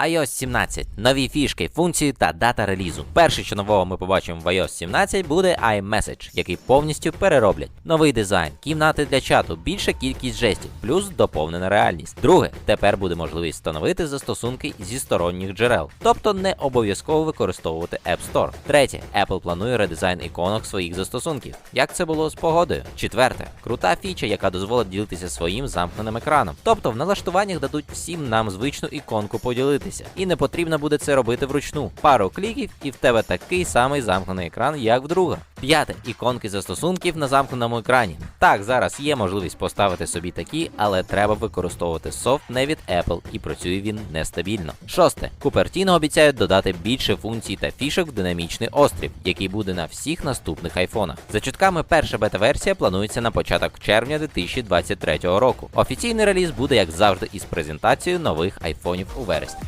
iOS 17. Нові фішки, функції та дата релізу. Перше, що нового ми побачимо в iOS 17, буде iMessage, який повністю перероблять. Новий дизайн, кімнати для чату, більша кількість жестів, плюс доповнена реальність. Друге, тепер буде можливість встановити застосунки зі сторонніх джерел, тобто не обов'язково використовувати App Store. Третє, Apple планує редизайн іконок своїх застосунків. Як це було з погодою? Четверте, крута фіча, яка дозволить ділитися своїм замкненим екраном. Тобто в налаштуваннях дадуть всім нам звичну іконку поділитися. І не потрібно буде це робити вручну. Пару кліків, і в тебе такий самий замкнений екран, як в друга. П'яте іконки застосунків на замкненому екрані. Так, зараз є можливість поставити собі такі, але треба використовувати софт не від Apple і працює він нестабільно. Шосте. Купертіно обіцяють додати більше функцій та фішок в динамічний острів, який буде на всіх наступних айфонах. За чутками, перша бета-версія планується на початок червня 2023 року. Офіційний реліз буде, як завжди, із презентацією нових айфонів у вересні.